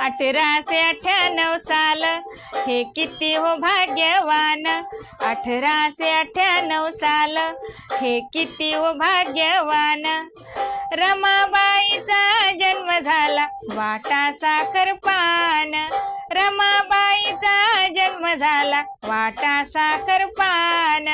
अठराशे अठ्ठ्याण्णव साल. हे किती हो भाग्यवान? अठराशे अठ्ठ्याण्णव साल. हे किती हो भाग्यवान? रमाबाईचा जन्म झाला वाटा साखर पान. रमाबाईचा जन्म झाला वाटा साखर पान.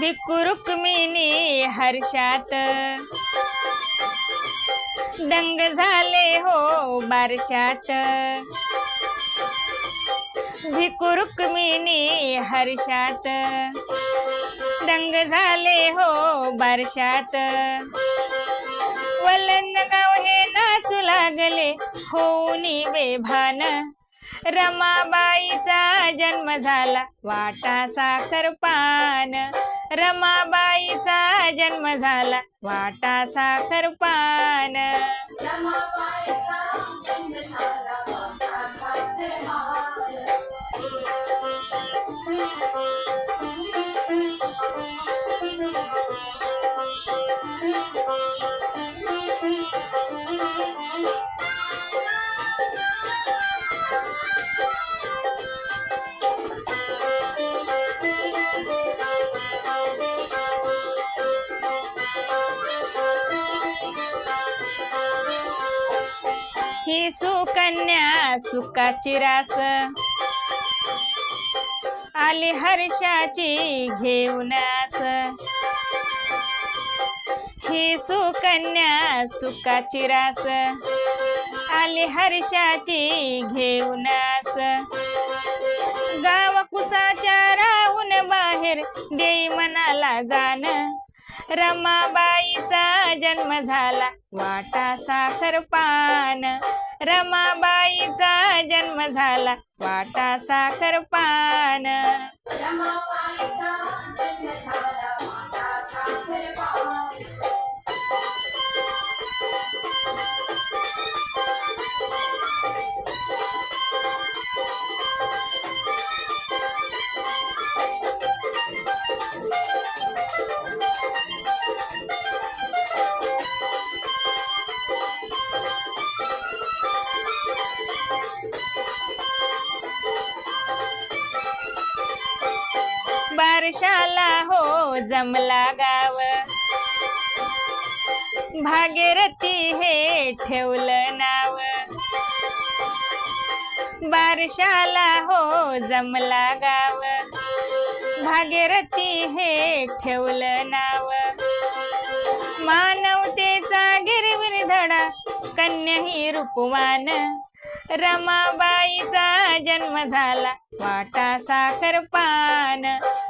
भिक्खू रुक्मिणी हर्षात। दंग झाले हो बारशात। भिक्खू रुक्मिणी हर्षात। दंग झाले हो बारशात। वलंद गाव हे नाचू लागले होऊनी बेभान। रमाबाईचा जन्म झाला वाटा साखर पान। रमाबाईचा जन्म झाला. वाटा साखर पान. कन्या सुखाची रास. आली हर्षाची घेऊन आस. ही सुकन्या सुखाची रास. आली हर्षाची घेऊन आस. गाव कुसाच्या राहून बाहेर देई मनाला जाण. रमाबाईचा जन्म झाला वाटा साखर पान. रमाबाईचा जन्म झाला वाटा साखर पान. बारशाला हो जमला गाव. भागीरथी हे ठेवलं नाव. बारशाला हो जमला गाव. भागीरथी हे ठेवलं नाव. मानवतेचा गिरवीर धडा कन्या ही रूपवान. रमाबाईचा जन्म झाला वाटा साखर पान.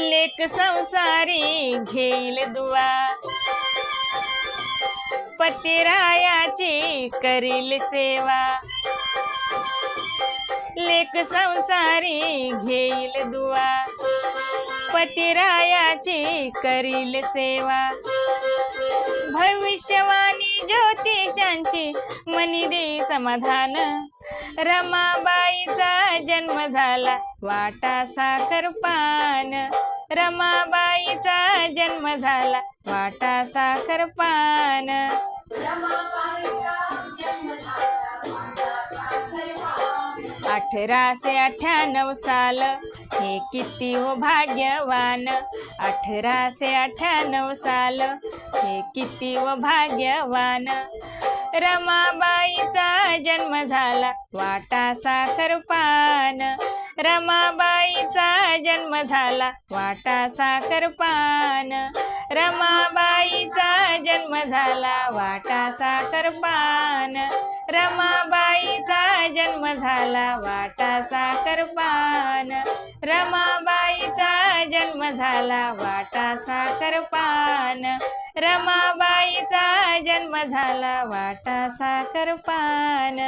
लेक संसारी घेईल दुवा. पतिरायाची करील सेवा. लेक संसारी घेईल दुवा. पतिरायाची करील सेवा. भविष्यवाणी ज्योतिषांची मनी दे समाधान. रमाबाईचा जन्म झाला वाटा साखर पान. रमाबाईचा जन्म झाला. वाटा साखर पान. अठराशे अठ्ठ्याण्णव साल. हे किती हो भाग्यवान. अठराशे अठ्ठ्याण्णव साल. हे किती हो भाग्यवान. रमाबाईचा जन्म झाला. वाटा साखर पान. रमाबाईचा जन्म झाला वाटा साखर पान. रमाबाईचा जन्म झाला वाटा साखर पान. रमाबाईचा जन्म झाला वाटा साखर पान. रमाबाईचा जन्म झाला वाटा साखर पान. रमाबाईचा जन्म झाला वाटा साखर पान.